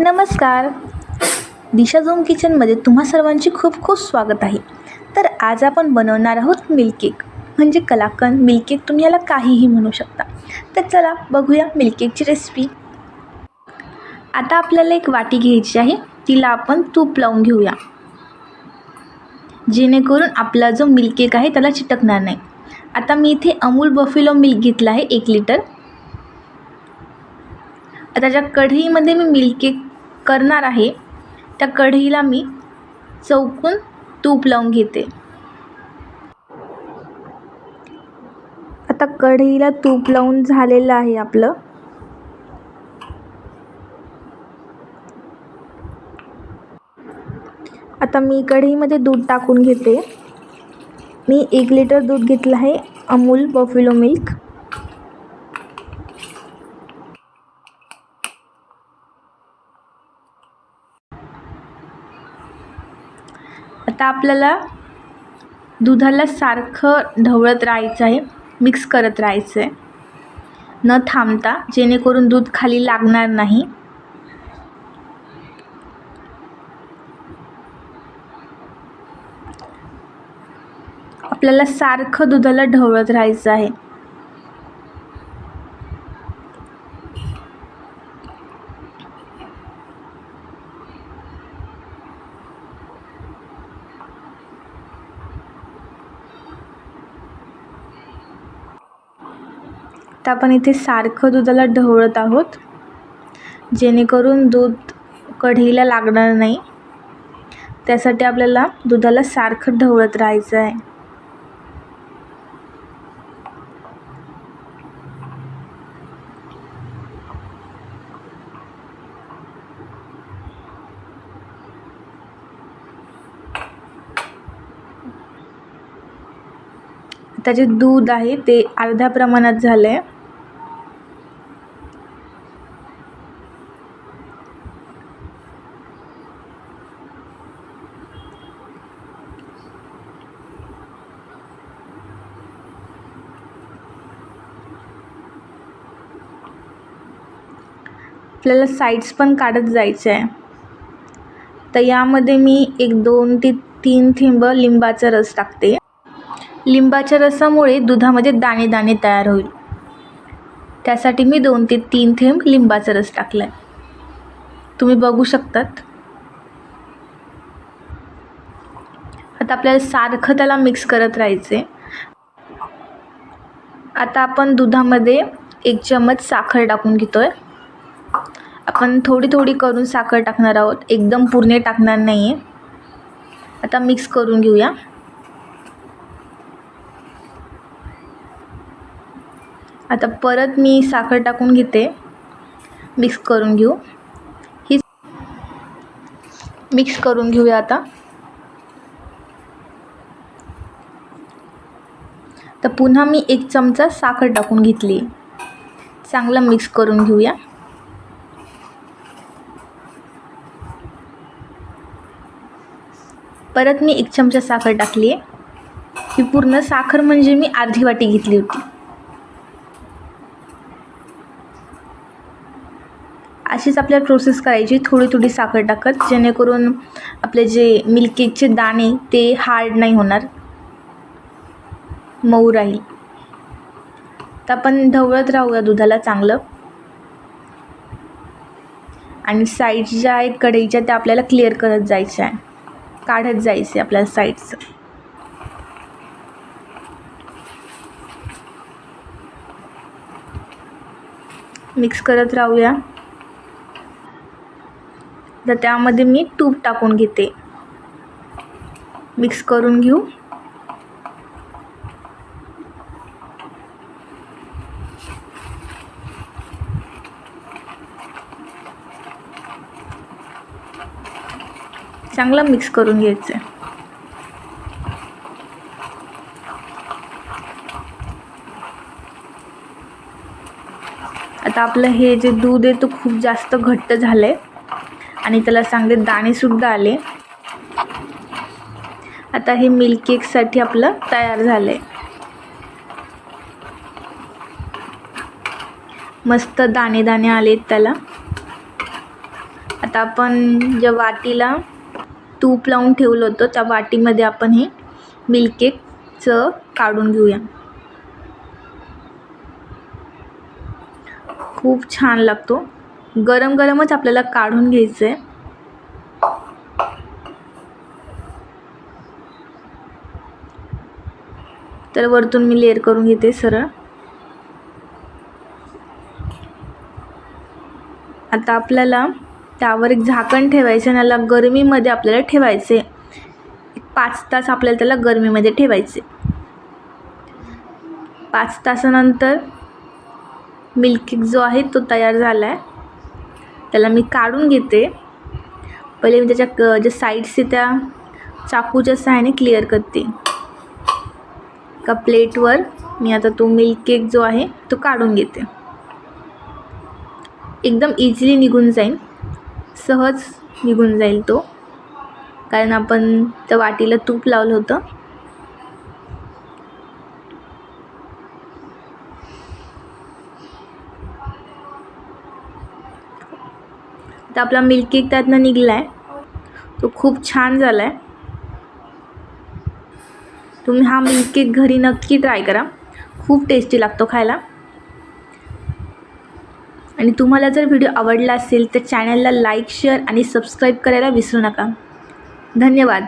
नमस्कार. दिशा झोम किचनमध्ये तुम्हा सर्वांचे खूप खूप स्वागत आहे. तर आज आपण बनवणार आहोत मिल्केक म्हणजे कलाकंद मिल्केक तुम्ही याला काहीही म्हणू शकता. तर चला बघूया मिल्केकची रेसिपी आता आपल्याला एक वाटी घ्यायची आहे. तिला आपण तूप लावून घेऊया. जेणेकरून आपला जो मिल्केक आहे त्याला चिटकणार नाही. आता मी इथे अमूल बफिलो मिल्क घेतला आहे एक लिटर. आता ज्या कढईमध्ये मी मिल्क केक करणार आहे त्या कढईला मी चौकून तूप लावून घेते. आता कढईला तूप लावून झालेलं आहे आपलं. आता मी कढईमध्ये दूध टाकून घेते. मी एक लिटर दूध घेतलं आहे अमूल बफिलो मिल्क. आता आपल्याला दुधाला सारखं ढवळत राहायचं आहे मिक्स करत राहायचं आहे. न थांबता जेणेकरून दूध खाली लागणार नाही. आपल्याला सारखं दुधाला ढवळत राहायचं आहे. तर आपण इथे सारखं दुधाला ढवळत आहोत. जेणेकरून दूध कढईला लागणार नाही. त्यासाठी आपल्याला दुधाला सारखं ढवळत राहायचं आहे. त्याचे दूध आहे ते अर्ध्या प्रमाणात झालं आहे आपल्याला साईड्स पण काढत जायचं आहे तर यामध्ये मी एक दोन ते तीन थेंब लिंबाचा रस टाकते. लिंबाच्या रसामुळे दुधामध्ये दाणे दाणे तयार होईल. त्यासाठी मी दोन ते तीन थेंब लिंबाचा रस टाकला आहे तुम्ही बघू शकतात. आता आपल्याला सारखं त्याला मिक्स करत राहायचे आता आपण दुधामध्ये एक चम्मच साखर टाकून घेतो आहे आपण थोडी थोडी करून साखर टाकणार आहोत. एकदम पूर्ण टाकणार नाही आहे आता मिक्स करून घेऊया. आता परत मी साखर टाकून घेते. मिक्स करून घेऊ. ही मिक्स करून घेऊया आता. तर पुन्हा मी एक चमचा साखर टाकून घेतली. चांगलं मिक्स करून घेऊया. परत मी एक चमचा साखर टाकली आहे ही पूर्ण साखर म्हणजे मी अर्धी वाटी घेतली होती. अशीच आपल्याला प्रोसेस करायची थोडी थोडी साखर टाकत जेणेकरून आपले जे मिल्क केकचे दाणे ते हार्ड नाही होणार. मऊ राहील. तर आपण ढवळत राहूया दुधाला चांगलं. आणि साईड ज्या आहेत कढईच्या त्या आपल्याला क्लिअर करत जायच्या आहे काढत जायचे आपल्या साईडचं मिक्स करत राहूया. तर त्यामध्ये मी तूप टाकून घेते. मिक्स करून घेऊ. चांगला मिक्स करून घ्यायचं आहे. आता आपलं हे जे दूध आहे तो खूप जास्त घट्ट झालं आहे आणि त्याला चांगले दाणेसुद्धा आले. आता हे मिल्क केकसाठी आपलं तयार झालं आहे मस्त दाणे दाणे आलेत त्याला. आता आपण ज्या वाटीला तूप लावून ठेवलं होतं त्या वाटीमध्ये आपण हे मिल्क केकचं काढून घेऊया. खूप छान लागतो. गरम गरमच आपल्याला काढून घ्यायचं आहे तर वरतून मी लेअर करून घेते सरळ. आता आपल्याला त्यावर एक झाकण ठेवायचं आणि याला गरमीमध्ये आपल्याला ठेवायचे. एक पाच तास आपल्याला त्याला गरमीमध्ये ठेवायचे. पाच तासानंतर मिल्क केक जो आहे तो तयार झाला आहे त्याला मी काढून घेते. पहिले मी त्याच्या क ज्या साईड्स आहे त्या चाकूच्या सहाय्याने क्लिअर करते. एका प्लेटवर मी आता तो मिल्क केक जो आहे तो काढून घेते. एकदम इझिली निघून जाईल सहज निघून जाईल तो. कारण आपण त्या वाटीला तूप लावलं होतं. तर आपला मिल्क केक त्यातनं निघला आहे तो खूप छान झाला आहे तुम्ही हा मिल्क केक घरी नक्की ट्राय करा. खूप टेस्टी लागतो खायला. आणि तुम्हाला जर व्हिडिओ आवडला असेल तर चॅनलला लाईक शेअर आणि सबस्क्राईब करायला विसरू नका. धन्यवाद.